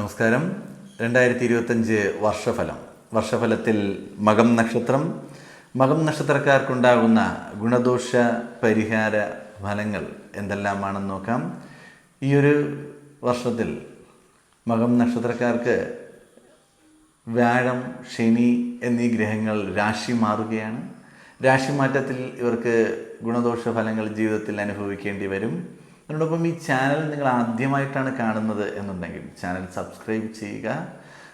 നമസ്കാരം. രണ്ടായിരത്തി ഇരുപത്തഞ്ച് വർഷഫലം. വർഷഫലത്തിൽ മകം നക്ഷത്രം. മകം നക്ഷത്രക്കാർക്കുണ്ടാകുന്ന ഗുണദോഷ പരിഹാര ഫലങ്ങൾ എന്തെല്ലാമാണെന്ന് നോക്കാം. ഈ ഒരു വർഷത്തിൽ മകം നക്ഷത്രക്കാർക്ക് വ്യാഴം ശനി എന്നീ ഗ്രഹങ്ങൾ രാശി മാറുകയാണ്. രാശി മാറ്റത്തിൽ ഇവർക്ക് ഗുണദോഷ ഫലങ്ങൾ ജീവിതത്തിൽ അനുഭവിക്കേണ്ടി വരും. അതിനോടൊപ്പം ഈ ചാനൽ നിങ്ങൾ ആദ്യമായിട്ടാണ് കാണുന്നത് എന്നുണ്ടെങ്കിൽ ചാനൽ സബ്സ്ക്രൈബ് ചെയ്യുക.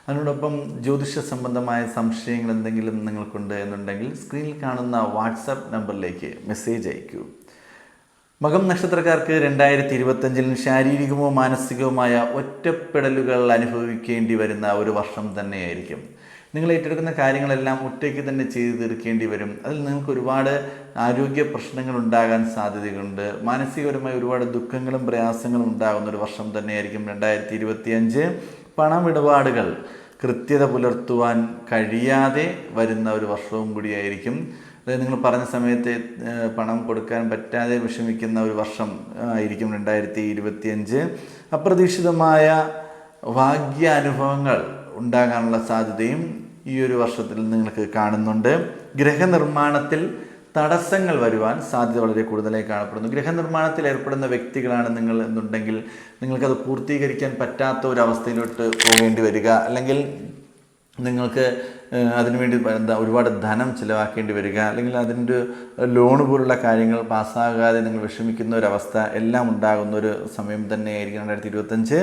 അതിനോടൊപ്പം ജ്യോതിഷ സംബന്ധമായ സംശയങ്ങൾ എന്തെങ്കിലും നിങ്ങൾക്കുണ്ട് എന്നുണ്ടെങ്കിൽ സ്ക്രീനിൽ കാണുന്ന വാട്സപ്പ് നമ്പറിലേക്ക് മെസ്സേജ് അയക്കൂ. മകം നക്ഷത്രക്കാർക്ക് രണ്ടായിരത്തി ഇരുപത്തഞ്ചിൽ ശാരീരികമോ മാനസികവുമായ ഒറ്റപ്പെടലുകൾ അനുഭവിക്കേണ്ടി വരുന്ന ഒരു വർഷം തന്നെയായിരിക്കും. നിങ്ങൾ ഏറ്റെടുക്കുന്ന കാര്യങ്ങളെല്ലാം ഒറ്റയ്ക്ക് തന്നെ ചെയ്തു തീർക്കേണ്ടി വരും. അതിൽ നിങ്ങൾക്ക് ഒരുപാട് ആരോഗ്യ പ്രശ്നങ്ങൾ ഉണ്ടാകാൻ സാധ്യതയുണ്ട്. മാനസികപരമായി ഒരുപാട് ദുഃഖങ്ങളും പ്രയാസങ്ങളും ഉണ്ടാകുന്ന ഒരു വർഷം തന്നെയായിരിക്കും രണ്ടായിരത്തി ഇരുപത്തിയഞ്ച് പണമിടപാടുകൾ കൃത്യത പുലർത്തുവാൻ കഴിയാതെ വരുന്ന ഒരു വർഷവും കൂടിയായിരിക്കും. അതായത് നിങ്ങൾ പറഞ്ഞ സമയത്ത് പണം കൊടുക്കാൻ പറ്റാതെ വിഷമിക്കുന്ന ഒരു വർഷം ആയിരിക്കും രണ്ടായിരത്തി ഇരുപത്തിയഞ്ച് അപ്രതീക്ഷിതമായ ഭാഗ്യാനുഭവങ്ങൾ ഉണ്ടാകാനുള്ള സാധ്യതയും ഈ ഒരു വർഷത്തിൽ നിങ്ങൾക്ക് കാണുന്നുണ്ട്. ഗ്രഹനിർമ്മാണത്തിൽ തടസ്സങ്ങൾ വരുവാൻ സാധ്യത വളരെ കൂടുതലായി കാണപ്പെടുന്നു. ഗ്രഹനിർമ്മാണത്തിൽ ഏർപ്പെടുന്ന വ്യക്തികളാണ് നിങ്ങൾ എന്നുണ്ടെങ്കിൽ നിങ്ങൾക്കത് പൂർത്തീകരിക്കാൻ പറ്റാത്ത ഒരു അവസ്ഥയിലോട്ട് പോകേണ്ടി വരിക. അല്ലെങ്കിൽ നിങ്ങൾക്ക് അതിനുവേണ്ടി ഒരുപാട് ധനം ചിലവാക്കേണ്ടി വരിക അല്ലെങ്കിൽ അതിന്റെ ലോണ് പോലുള്ള കാര്യങ്ങൾ പാസ്സാകാതെ നിങ്ങൾ വിഷമിക്കുന്ന ഒരവസ്ഥ എല്ലാം ഉണ്ടാകുന്ന ഒരു സമയം തന്നെയായിരിക്കും രണ്ടായിരത്തി ഇരുപത്തഞ്ച്.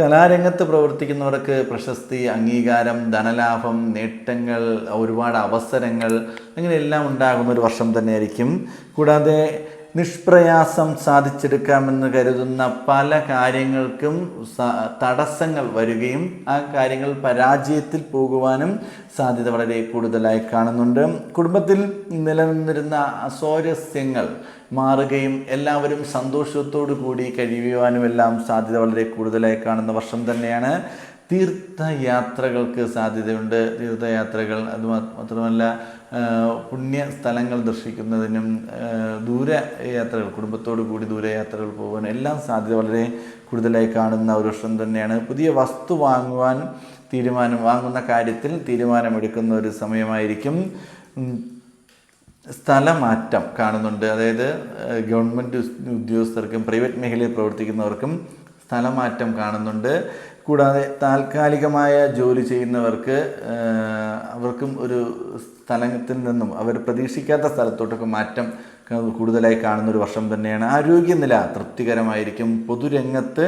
കലാരംഗത്ത് പ്രവർത്തിക്കുന്നവർക്ക് പ്രശസ്തി അംഗീകാരം ധനലാഭം നേട്ടങ്ങൾ ഒരുപാട് അവസരങ്ങൾ അങ്ങനെയെല്ലാം ഉണ്ടാകുന്ന ഒരു വർഷം തന്നെയായിരിക്കും. കൂടാതെ നിഷ്പ്രയാസം സാധിച്ചെടുക്കാമെന്ന് കരുതുന്ന പല കാര്യങ്ങൾക്കും തടസ്സങ്ങൾ വരികയും ആ കാര്യങ്ങൾ പരാജയത്തിൽ പോകുവാനും സാധ്യത വളരെ കൂടുതലായി കാണുന്നുണ്ട്. കുടുംബത്തിൽ നിലനിന്നിരുന്ന അസ്വാരസ്യങ്ങൾ മാറുകയും എല്ലാവരും സന്തോഷത്തോടു കൂടി കഴിയുവാനും എല്ലാം സാധ്യത വളരെ കൂടുതലായി കാണുന്ന വർഷം തന്നെയാണ്. തീർത്ഥയാത്രകൾക്ക് സാധ്യതയുണ്ട്. തീർത്ഥയാത്രകൾ അത് മാത്രമല്ല പുണ്യ സ്ഥലങ്ങൾ ദർശിക്കുന്നതിനും ദൂര യാത്രകൾ കുടുംബത്തോടു കൂടി ദൂരയാത്രകൾ പോകാൻ എല്ലാം സാധ്യത വളരെ കൂടുതലായി കാണുന്ന ഒരു വർഷം തന്നെയാണ്. പുതിയ വസ്തു വാങ്ങുവാൻ തീരുമാനം വാങ്ങുന്ന കാര്യത്തിൽ തീരുമാനമെടുക്കുന്ന ഒരു സമയമായിരിക്കും. സ്ഥലമാറ്റം കാണുന്നുണ്ട്. അതായത് ഗവൺമെന്റ് ഉദ്യോഗസ്ഥർക്കും പ്രൈവറ്റ് മേഖലയിൽ പ്രവർത്തിക്കുന്നവർക്കും സ്ഥലമാറ്റം കാണുന്നുണ്ട്. കൂടാതെ താൽക്കാലികമായ ജോലി ചെയ്യുന്നവർക്ക് അവർക്കും ഒരു സ്ഥലത്തിൽ നിന്നും അവർ പ്രതീക്ഷിക്കാത്ത സ്ഥലത്തോട്ടൊക്കെ മാറ്റം കൂടുതലായി കാണുന്ന ഒരു വർഷം തന്നെയാണ്. ആരോഗ്യനില തൃപ്തികരമായിരിക്കും. പൊതുരംഗത്ത്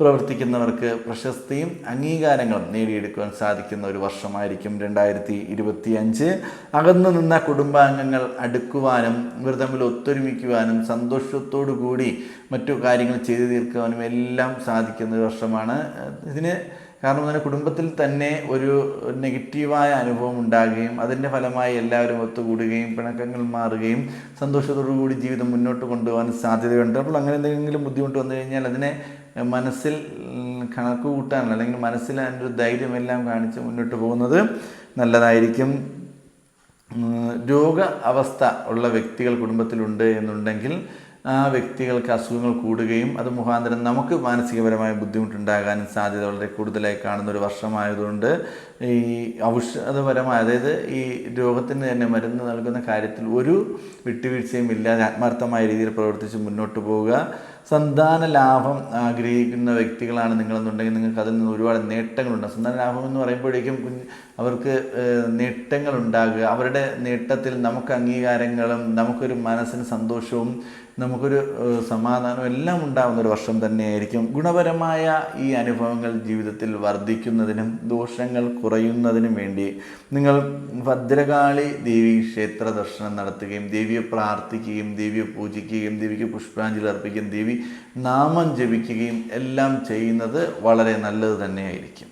പ്രവർത്തിക്കുന്നവർക്ക് പ്രശസ്തിയും അംഗീകാരങ്ങളും നേടിയെടുക്കുവാൻ സാധിക്കുന്ന ഒരു വർഷമായിരിക്കും രണ്ടായിരത്തി ഇരുപത്തി അഞ്ച് അകന്നു നിന്ന കുടുംബാംഗങ്ങൾ അടുക്കുവാനും ഇവർ തമ്മിൽ ഒത്തൊരുമിക്കുവാനും സന്തോഷത്തോടു കൂടി മറ്റു കാര്യങ്ങൾ ചെയ്തു തീർക്കുവാനും എല്ലാം സാധിക്കുന്ന ഒരു വർഷമാണ്. ഇതിന് കാരണം തന്നെ കുടുംബത്തിൽ തന്നെ ഒരു നെഗറ്റീവായ അനുഭവം ഉണ്ടാകുകയും അതിന്റെ ഫലമായി എല്ലാവരും ഒത്തുകൂടുകയും പിണക്കങ്ങൾ മാറുകയും കൂടി ജീവിതം മുന്നോട്ട് കൊണ്ടുപോകാൻ സാധ്യതയുണ്ട്. അപ്പോൾ അങ്ങനെ എന്തെങ്കിലും ബുദ്ധിമുട്ട് വന്നു കഴിഞ്ഞാൽ അതിനെ മനസ്സിൽ കണക്ക് കൂട്ടാനുള്ള അല്ലെങ്കിൽ മനസ്സിൽ അതിന്റെ ഒരു ധൈര്യമെല്ലാം കാണിച്ച് മുന്നോട്ട് പോകുന്നത് നല്ലതായിരിക്കും. രോഗ അവസ്ഥ ഉള്ള വ്യക്തികൾ കുടുംബത്തിലുണ്ട് എന്നുണ്ടെങ്കിൽ ആ വ്യക്തികൾക്ക് അസുഖങ്ങൾ കൂടുകയും അത് മുഖാന്തരം നമുക്ക് മാനസികപരമായ ബുദ്ധിമുട്ടുണ്ടാകാനും സാധ്യത വളരെ കൂടുതലായി കാണുന്ന ഒരു വർഷമായതുകൊണ്ട് ഈ ഔഷധപരമായ അതായത് ഈ രോഗത്തിന് തന്നെ മരുന്ന് നൽകുന്ന കാര്യത്തിൽ ഒരു വിട്ടുവീഴ്ചയും ഇല്ലാതെ ആത്മാർത്ഥമായ രീതിയിൽ പ്രവർത്തിച്ച് മുന്നോട്ട് പോവുക. സന്താന ലാഭം ആഗ്രഹിക്കുന്ന വ്യക്തികളാണ് നിങ്ങളെന്നുണ്ടെങ്കിൽ നിങ്ങൾക്ക് അതിൽ നിന്ന് ഒരുപാട് നേട്ടങ്ങളുണ്ട്. സന്താന ലാഭം എന്ന് പറയുമ്പോഴേക്കും കുഞ്ഞ് അവർക്ക് നേട്ടങ്ങൾ ഉണ്ടാകുക അവരുടെ നേട്ടത്തിൽ നമുക്ക് അംഗീകാരങ്ങളും നമുക്കൊരു മനസ്സിന് സന്തോഷവും നമുക്കൊരു സമാധാനം എല്ലാം ഉണ്ടാകുന്ന ഒരു വർഷം തന്നെയായിരിക്കും. ഗുണപരമായ ഈ അനുഭവങ്ങൾ ജീവിതത്തിൽ വർദ്ധിക്കുന്നതിനും ദോഷങ്ങൾ കുറയുന്നതിനും വേണ്ടി നിങ്ങൾ ഭദ്രകാളി ദേവി ക്ഷേത്ര ദർശനം നടത്തുകയും ദേവിയെ പ്രാർത്ഥിക്കുകയും ദേവിയെ പൂജിക്കുകയും ദേവിക്ക് പുഷ്പാഞ്ജലി അർപ്പിക്കുകയും ദേവി നാമം ജപിക്കുകയും എല്ലാം ചെയ്യുന്നത് വളരെ നല്ലത് തന്നെയായിരിക്കും.